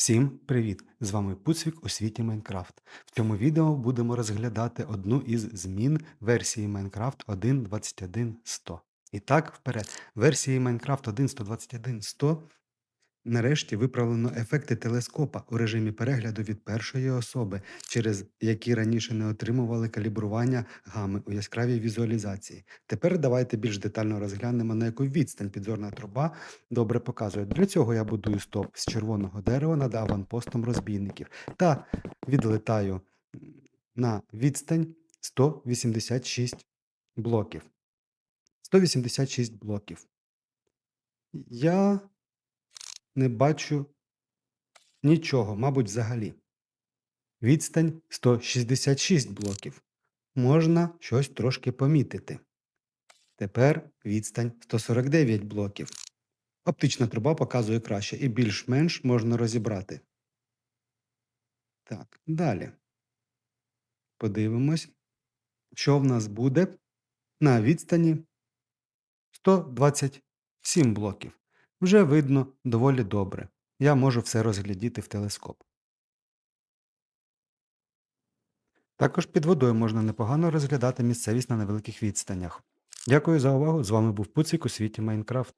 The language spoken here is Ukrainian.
Всім привіт! З вами Пуцвік у світі Майнкрафт. В цьому відео будемо розглядати одну із змін версії Minecraft 1.21.100. І так, вперед, версії Майнкрафт 1.121.100 нарешті виправлено ефекти телескопа у режимі перегляду від першої особи, через які раніше не отримували калібрування гами у яскравій візуалізації. Тепер давайте більш детально розглянемо, на яку відстань підзорна труба добре показує. Для цього я будую стовп з червоного дерева над аванпостом розбійників та відлетаю на відстань 186 блоків. 186 блоків. Я не бачу нічого, мабуть, взагалі. Відстань 166 блоків. Можна щось трошки помітити. Тепер відстань 149 блоків. Оптична труба показує краще і більш-менш можна розібрати. Так, далі. Подивимось, що в нас буде на відстані 127 блоків. Вже видно доволі добре. Я можу все розглядіти в телескоп. Також під водою можна непогано розглядати місцевість на невеликих відстанях. Дякую за увагу! З вами був Пуцик у світі Майнкрафт.